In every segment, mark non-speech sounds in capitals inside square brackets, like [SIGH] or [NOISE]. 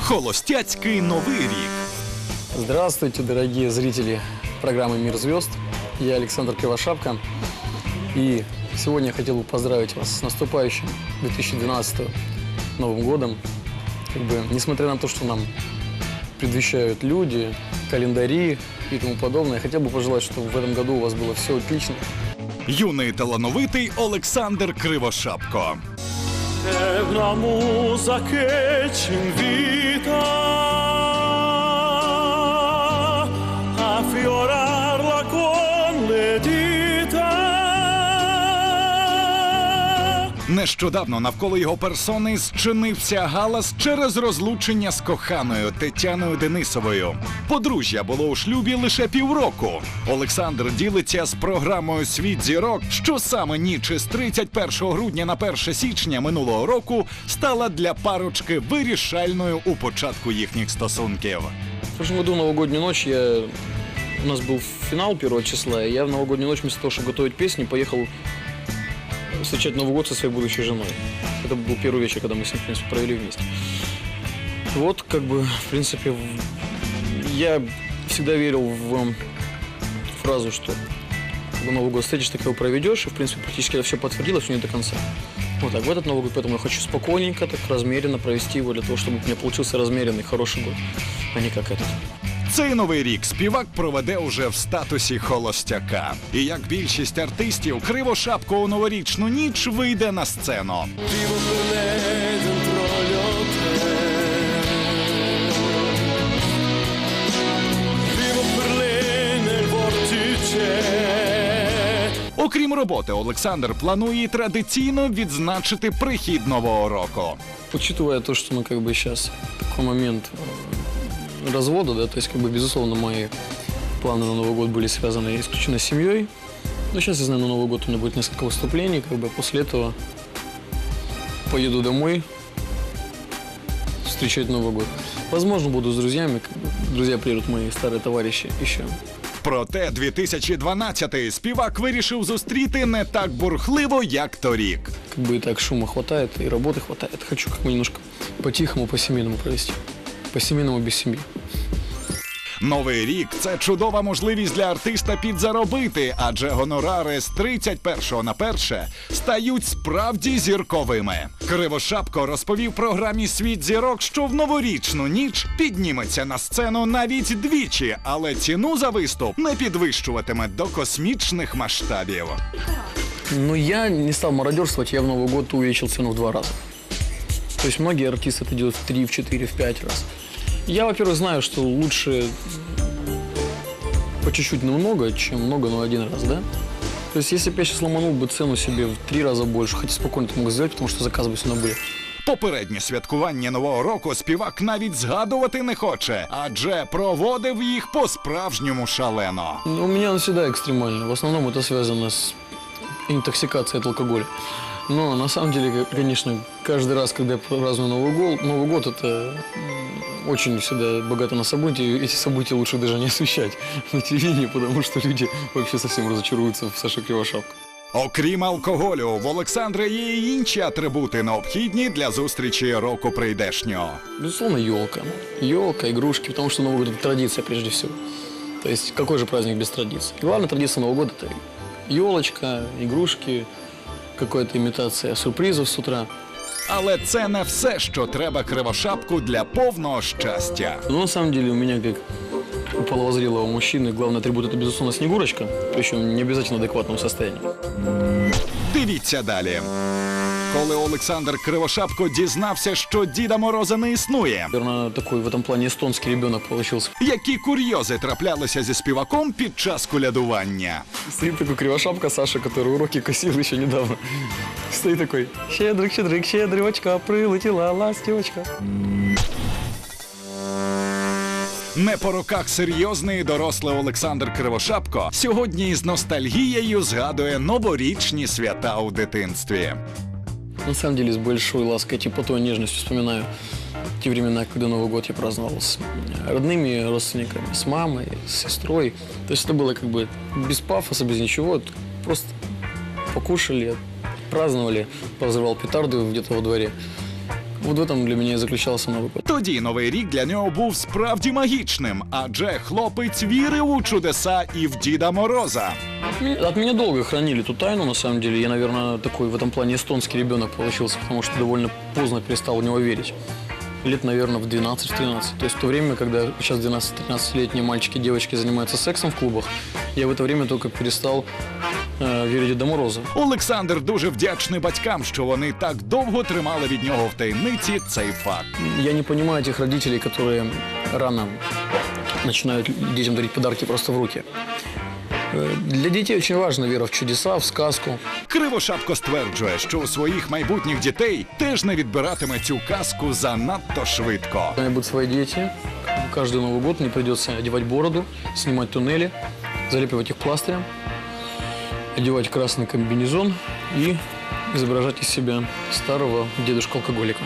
Холостяцький новий рік. Здравствуйте, дорогие зрители программы «Мир звезд». Я Александр Кривошапка. И сегодня я хотел бы поздравить вас с наступающим 2012 Новым годом. Как бы, несмотря на то, что нам предвещают люди, календари и тому подобное, я хотел бы пожелать, чтобы в этом году у вас было все отлично. Юний талановитий Олександр Кривошапко. Evna musa che ci Нещодавно навколо його персони зчинився галас через розлучення з коханою Тетяною Денисовою. Подружжя було у шлюбі лише півроку. Олександр ділиться з програмою Світ зірок, що саме ніч із 31 грудня на 1 січня минулого року стала для парочки вирішальною у початку їхніх стосунків. В прошлом в новогоднюю ночь я... у нас был финал первого числа, и я в новогоднюю ночь вместо того, чтобы готовить песни, поехал встречать Новый год со своей будущей женой. Это был первый вечер, когда мы с ним, в принципе, провели вместе. Вот, как бы, в принципе, я всегда верил в фразу, что Новый год встретишь, так его проведешь, и, в принципе, практически это все подтвердилось, но не до конца. Вот так, в этот Новый год, поэтому я хочу спокойненько, так размеренно провести его, для того, чтобы у меня получился размеренный, хороший год, а не как этот. Цей новий рік співак проведе уже в статусі холостяка. І як більшість артистів, кривошапко у новорічну ніч вийде на сцену. Vivo per lei dentro gli hotel. Vivo per lei nel vortice. Окрім роботи, Олександр планує і традиційно відзначити прихід нового року. Учитывая то, что мы как бы сейчас такой момент э, развода, да, то есть как бы безусловно мои планы на Новый год были связаны исключительно с семьей. Но сейчас, я знаю, на Новый год у меня будет несколько выступлений, как бы после этого поеду домой встречать Новый год. Возможно, буду с друзьями, как бы, друзья приедут мои старые товарищи еще. Проте 2012-й співак вирішив зустріти не так бурхливо, як торік. Как бы и так шума хватает, и работы хватает. Хочу как бы немножко по-тихому, по-семейному провести. По-семейному без семьи. Новий рік це чудова можливість для артиста підзаробити, адже гонорари з 31 на перше стають справді зірковими. Кривошапко розповів програмі Світ зірок, що в новорічну ніч підніметься на сцену навіть двічі, але ціну за виступ не підвищуватиме до космічних масштабів. Ну, я не стал мародерствовать, я в Новый год увеличил цену в два раза. То есть многие артисты это делают в три, в четыре, в пять раз. Я, во-первых, знаю, что лучше по чуть-чуть, но много, чем много, но один раз, да? То есть если бы я сейчас ломанул бы цену себе в три раза больше, хотя спокойно это мог сделать, потому что заказы бы все равно были. Попереднє святкування нового року співак навіть згадувати не хоче, адже проводив їх по-справжньому шалено. Ну, У меня оно всегда экстремально. В основном это связано с интоксикацией от алкоголя. Но на самом деле, к- конечно, каждый раз, когда я праздную Новый год, Новый год это м, очень всегда богато на события. Эти события лучше даже не освещать [LAUGHS] на телевидении, потому что люди вообще совсем разочаруются в Саше Кривошапко. Окрім алкоголю, в Олександра є й інші атрибути, необхідні для зустрічі року прийдешнього. Безусловно, елка. Елка, игрушки, потому что Новый год это традиция прежде всего. То есть какой же праздник без традиций? Главная традиция Нового года это елочка, игрушки, какая-то имитация сюрпризов с утра. Але це не все, що треба кривошапку для повного щастя. Но на самом деле у меня, как у половозрелого мужчины, главный атрибут это, безусловно, снегурочка, причем не обязательно в адекватном состоянии. Дивіться далі. Коли Олександр Кривошапко дізнався, що Діда Мороза не існує, Наверное, такой в этом плане эстонский ребенок получился. які курйози траплялися зі співаком під час колядування. Стоит такой кривошапка Саша, который уроки косил еще недавно. Стоит такой, щедрик, щедрик, щедрівочка, прилетіла ластівочка. Не по роках серйозний і дорослий Олександр Кривошапко сьогодні із ностальгією згадує новорічні свята у дитинстві. На самом деле, с большой лаской, теплотой и нежностью вспоминаю те времена, когда Новый год я праздновал с родными родственниками, с мамой, с сестрой. То есть это было как бы без пафоса, без ничего. Просто покушали, праздновали, взрывал петарду где-то во дворе. Вот в этом для меня и заключался Новый год. Тоді новий рік для нього був справді магічним, адже хлопець вірив у чудеса і в Діда Мороза. От меня, от меня долго хранили эту тайну, на самом деле. Я, наверное, такой в этом плане эстонский ребенок получился, потому что довольно поздно перестал в него верить. Лет, наверное, в 12-13. То есть в то время, когда сейчас 12-13-летние мальчики и девочки занимаются сексом в клубах, я в это время только перестал э, верить в Деда Мороза. Олександр дуже вдячний батькам, що вони так довго тримали від нього в таємниці цей факт. Я не понимаю тех родителей, которые рано начинают детям дарить подарки просто в руки. Э, Для детей очень важна вера в чудеса, в сказку. Кривошапко стверджує, що у своїх майбутніх дітей теж не відбиратиме цю казку занадто швидко. Когда у меня будут свои дети, каждый Новый год мне придется одевать бороду, снимать туннели, залепивать их пластырем, одевать красный комбинезон и изображать из себя старого дедушку-алкоголика.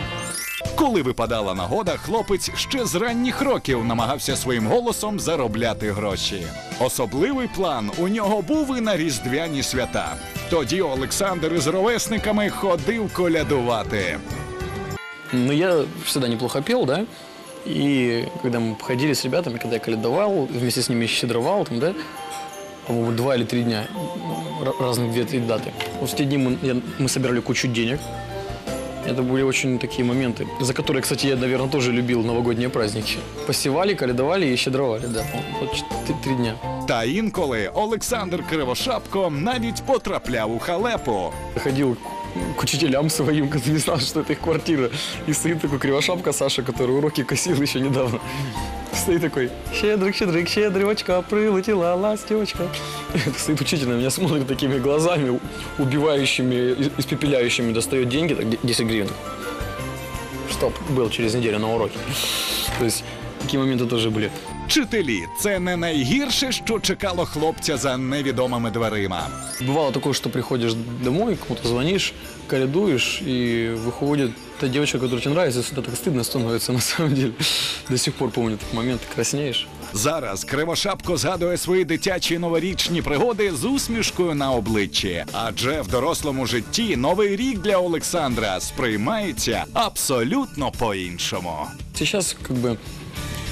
Коли випадала нагода, хлопець ще з ранніх років намагався своїм голосом заробляти гроші. Особливий план у нього був і на різдвяні свята. Тоді Олександр із ровесниками ходив колядувати. Но я всегда неплохо пел, да, и когда мы ходили с ребятами, когда я калядовал, вместе с ними щедровал, там, да, по-моему, два или три дня, р- разных две-три даты. Вот в те дни мы, я- мы собирали кучу денег. Это были очень такие моменты, за которые, кстати, я, наверное, тоже любил новогодние праздники. Посевали, калядовали и щедровали, да, вот чт- три дня. Та інколи Олександр Кривошапко навіть потрапляв у халепу. Ходил к учителям своим, когда [LAUGHS] не знал, что это их квартира. И стоит такой кривошапка Саша, который уроки косил еще недавно. Стоит такой, щедрик, щедрик, щедрівочка, прилетела ластівочка. [LAUGHS] Стоит учитель на меня, смотрит такими глазами, убивающими, и- испепеляющими, достает деньги, так, 10 гривен. Чтоб был через неделю на уроке. То есть такие моменты тоже были. Вчителі це не найгірше, що чекало хлопця за невідомими дверима. Бывало такое, что приходишь домой, кому-то звонишь, коридуешь, и выходит та девочка, которая тебе нравится, и всегда так стыдно становится на самом деле. До сих пор помню этот момент, ты краснеешь. Зараз Кривошапко згадує свої дитячі новорічні пригоди з усмішкою на обличчі. Адже в дорослому житті новий рік для Олександра сприймається абсолютно по-іншому. Сейчас как бы...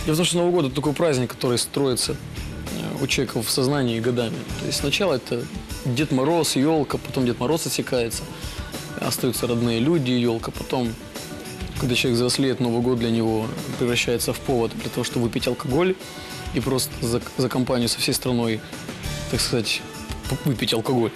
Дело в том, что Новый год – это такой праздник, который строится э, у человека в сознании годами. То есть сначала это Дед Мороз, елка, потом Дед Мороз отсекается, остаются родные люди, елка, потом, когда человек взрослеет, Новый год для него превращается в повод для того, чтобы выпить алкоголь и просто за, за компанию со всей страной, так сказать, выпить алкоголь.